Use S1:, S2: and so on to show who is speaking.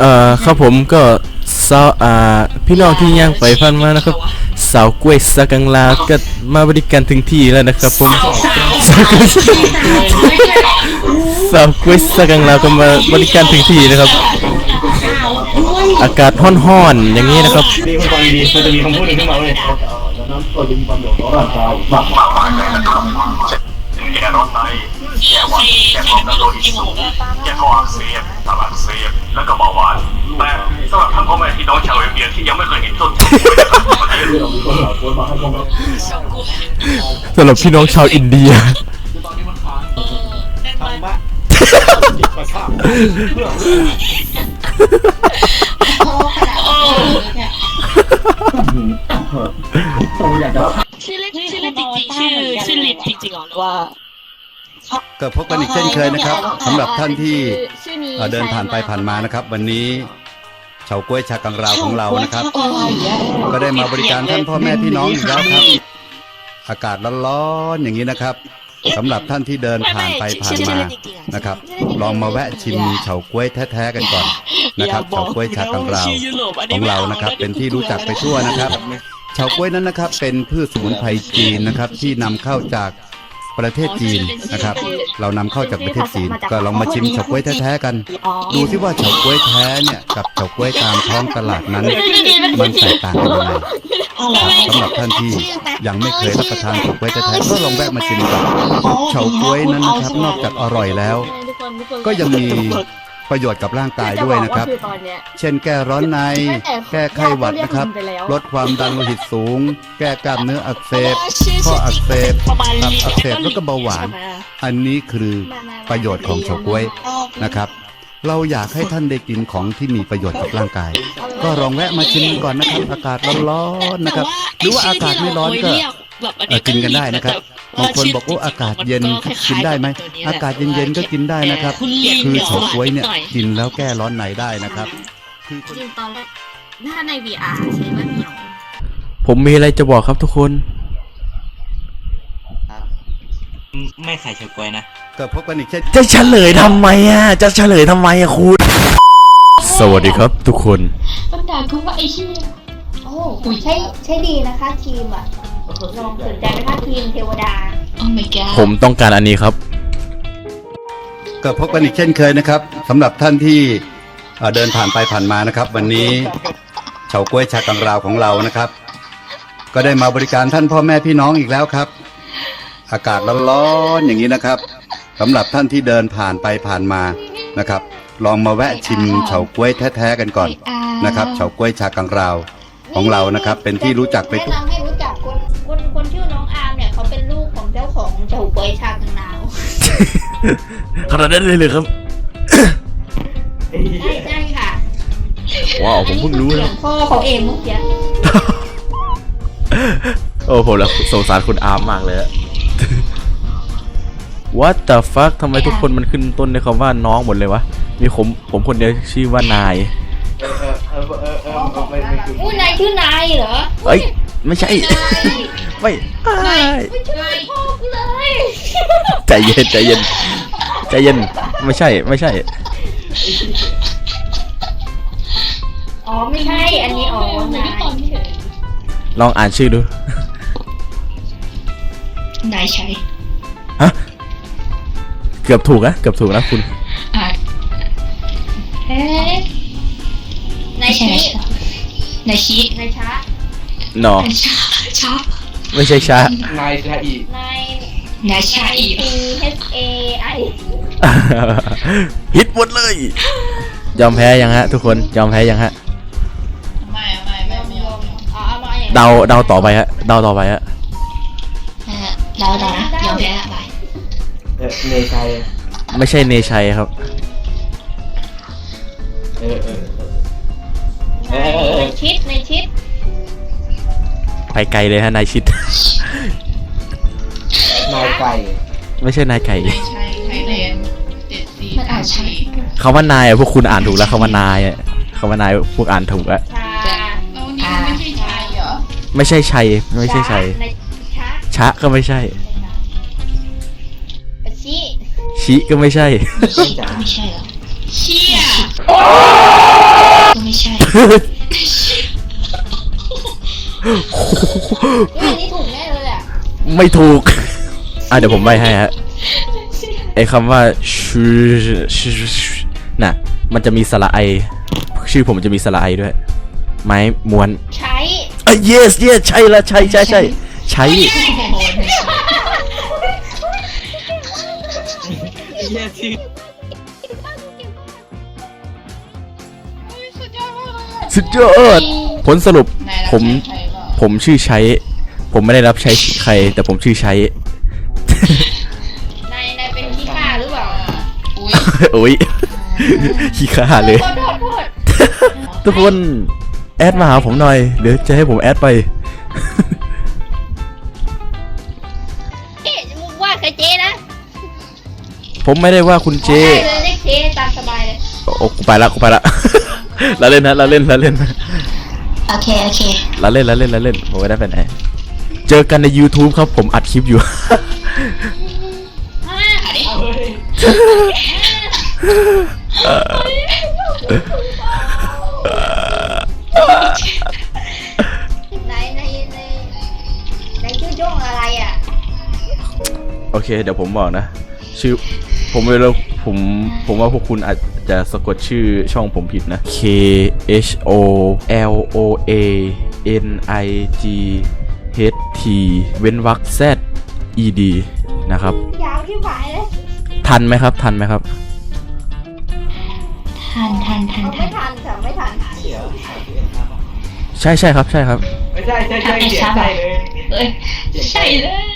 S1: เอ่อครับผมก็สาวอ่าพี่น้องที่ย่างไปพันมานะครับ สาวกล้วยสกังลาก็มาบริการถึงที่แล้วนะครับ ผมสาวกล้วยสาวกล้วยสกังลาก็มาบริการถึงที่นะครับ อากาศห้อนๆอย่างนี้นะครับ
S2: ดีคุณฟังดีมันจะมีคำพูดหนึ่งขึ้นมาเลย
S3: แก้ร้อนใน แก้หวัดแก้ความดันโลหิตสูงแก้คออักเสบตับอักเสบแล้วก็เบาหวานแต่สำหรับท่านพ่อแม่พี่น้องชาวเอเชียที่ยังไม่เคยเห็นต้นชมพู่น
S1: สำหรับพี่น้องชาวอินเดีย
S4: ชื่อเล่นชื่อเล่นจริงๆชื่อชื่อลินจริงๆหรอหรือว่า
S5: ก็พบกันอีกเช่นเคยนะครับสำหรับท่านที่เอ่อเดินผ่านไปผ่านมานะครับ วันนี้เฉาก้วยชากังราวของเรานะครับ ก็ได้มาบริการท่านพ่อแม่พี่น้องอีกแล้วครับ อากาศร้อนๆอย่างนี้นะครับสำหรับท่านที่เดินผ่านไปผ่านมานะครับ ลองมาแวะชิมเฉาก้วยแท้ๆกันก่อนนะครับเฉาก้วยชากังราวของเรานะครับ เป็นที่รู้จักไปทั่วนะครับเฉาก้วยนั้นนะครับ เป็นพืชสมุนไพรจีนนะครับ ที่นำเข้าจาก ประเทศจีนนะครับ เรานำเข้าจากประเทศจีน ก็ลองมาชิมเฉาก้วยแท้ๆกัน ดูที่ว่าเฉาก้วยแท้เนี่ยกับเฉาก้วยตามท้องตลาดนั้น มันแตกต่างกันยังไงสำหรับท่านที่ยังไม่เคยรับประทานเฉาก้วยแท้ๆก็ลองแวะมาชิมกันเฉาก้วยนั้นนะครับนอกจากอร่อยแล้ว ก็ยังมี ประโยชน์กับร่างกายด้วยนะครับ เช่นแก้ร้อนใน แก้ไข้หวัดนะครับ ลดความดันโลหิตสูง แก้กล้ามเนื้ออักเสบ ข้ออักเสบตับอักเสบแล้วก็เบาหวาน อันนี้คือประโยชน์ของเฉาก๊วยนะครับ เราอยากให้ท่านได้กินของที่มีประโยชน์กับร่างกาย ก็ลองแวะมาชิมก่อนนะครับ อากาศร้อนๆนะครับ หรือว่าอากาศไม่ร้อนก็ เอ่อกินกันได้นะครับบางคนบอกว่าอากาศเย็นกินได้ไหมอากาศเย็นๆก็กินได้นะครับ คือเฉาก๊วยเนี่ยกินแล้วแก้ร้อนในได้นะครับ คือคน
S6: จริงตอนแรกถ้าใน VR ใช้ว่าเหนียว
S1: ผมมีอะไรจะบอกครับทุกคน
S2: ไม่ใส่เฉาก๊วยนะ
S5: ก็พบกันอีกเช่น
S1: จะเฉลยทำไมอะจะเฉลยทำไมอะคุณสวัสดีครับทุกคน
S4: มันด่ากูว่าไอ้เหี้ย
S6: โอ้ใช่ใช่ดีนะคะทีมอะ ลองสนใจไหมคะทีมเทวดา
S4: โอ้ my god
S1: ผมต้องการอันนี้ครับ
S5: ก็พบกันอีกเช่นเคยนะครับสำหรับท่านที่เอ่อเดินผ่านไปผ่านมานะครับ วันนี้เฉาก้วยชากังราวของเรานะครับ ก็ได้มาบริการท่านพ่อแม่พี่น้องอีกแล้วครับ อากาศร้อนๆอย่างนี้นะครับสำหรับท่านที่เดินผ่านไปผ่านมานะครับ ลองมาแวะชิมเฉาก้วยแท้ๆกันก่อนนะครับเฉาก้วยชากังราวของเรานะครับ เป็นที่รู้จักไปทุก
S6: แนะนำให้ เจ้าเปยชากังนาว
S1: ขนาดนั้นเลยเลยครับ
S6: ใช่ใช่ค่ะ
S1: ว้าวผมเพิ่งรู้
S6: เสี
S1: นะ
S6: ยงพ่อเขาเองเมื่อกี้
S1: โอ้ผมแล้วสงสารคุณอาร์มมากเลยอะ What the fuck ทำไมทุกคนมันขึ้นต้นด้วยคำว่าน้องหมดเลยวะ มีผมผมคนเดียวชื่อว่านาย
S2: เออเออเออเออเออไม่ไม่คือ
S6: ผู้นายชื่อนายเหรอ
S1: เอ้ย ไม่ใช่ ไม่ไม่
S6: ไม่ใช่พ่อกูเลย
S1: ใจเย็นใจเย็นใจเย็นไม่ใช่ไม่ใช่
S6: อ๋อไม่ใช่อันนี้อ๋อนาย
S1: ลองอ่านชื่อดู
S4: นายใช้
S1: เกือบถูกนะเกือบถูกนะคุณ
S4: อะ
S6: เอ๊ะนาย
S4: ใช่
S6: ชี้
S4: นายชี้
S6: นายช้าน
S1: อ
S4: นายช้าช้า
S1: ไม่ใช่ช้า
S2: นายชาอี
S6: นาย
S4: นายช้าอีก
S6: T H A I
S1: ฮิตหมดเลย ยอมแพ้ยังฮะ ทุกคนยอมแพ้ยังฮะ
S4: ไม่ไม่ไม่ไม่ยอม
S6: อ๋อเอามาอย่าง
S1: เดาเดาต่อไปฮะเดาต่อไปฮะ
S4: เราเรานะยอมแพ้ไป
S2: เออเนชัย
S1: ไม่ใช่เนชัยครับ
S2: เออเออ
S6: นายนายชิดนายชิด
S1: ไปไกลเลยฮะนายชิด
S2: นายไก่
S1: ไม่ใช่นายไก่
S4: นายใช้ไทยแลนด์เจ็ดสี่มันอ่านใช่
S1: คำว่านายอะพวกคุณอ่านถูกแล้วคำว่านายอะคำว่านายพวกอ่านถูกอะ
S6: ชา
S4: อ่าไม่ใช่ชายเหรอ
S1: ไม่ใช่ชัยไม่ใช่ชัย
S6: นายช้า
S1: ชะก็ไม่ใช่
S6: ชิ
S1: ชิก็ไม่ใช่
S4: ไม่ใช่เหรอเชี่ยไม่ใช่
S6: เฮ้ย อันนี้ถูกแน่เลยอะ
S1: ไม่ถูก อะเดี๋ยวผมใบให้ฮะไอ้คำว่าชื่อชื่อน่ะ มันจะมีสระไอ ชื่อผมมันจะมีสระไอด้วย ไม้ม้วน
S6: ใช้
S1: อะ yes yes ใช่ละใช่ใช่ใช่ใช้
S2: เฮียชื่อ
S1: สุดยอดผลสรุปผม ผมชื่อใช้ ผมไม่ได้รับใช้ใคร แต่ผมชื่อใช้
S6: นายนายเป็นขี้ข้าหรือเปล่า
S1: โอ้ยขี้ข้าเลย
S6: โทษโทษโทษ
S1: ทุกคนแอดมาหาผมหน่อย เดี๋ยวจะให้ผมแอดไป
S6: เอ๊ะมึงว่าใครเจ๊นะ
S1: ผมไม่ได้ว่าคุณเจ
S6: ได้เลยเรียกเจ๊ตามสบายเลย
S1: โอ้กูไปละกูไปละ เราเล่นนะเราเล่นเราเล่น
S4: โอเค โอเค
S1: เราเล่นเราเล่นเราเล่นผมไม่ได้ไปไหนเจอกันใน YouTube ครับผมอัดคลิปอยู่
S6: ในในในในชื่อโจ้งอะไรอะ
S1: โอเค เดี๋ยวผมบอกนะ ชื่อผมไม่รู้ ผมผมว่าพวกคุณอาจจะสะกดชื่อช่องผมผิดนะ K H O L O A N I G H T เว้นวรรค Z E D นะครับ
S6: ยาวที่หมายเลย
S1: ทันไหมครับ ทันไหมครับ
S4: ทันทันทัน
S6: เอา
S4: ทั
S6: ไม่
S4: น
S6: ทันค่ะไม่ทัน
S2: เดี๋ยว
S1: ใช่ใช่ครับ ใช่ครับ
S2: ไม่ใช่ใช่ใช่เสียใจเลย
S4: เอ้ยใช่เลย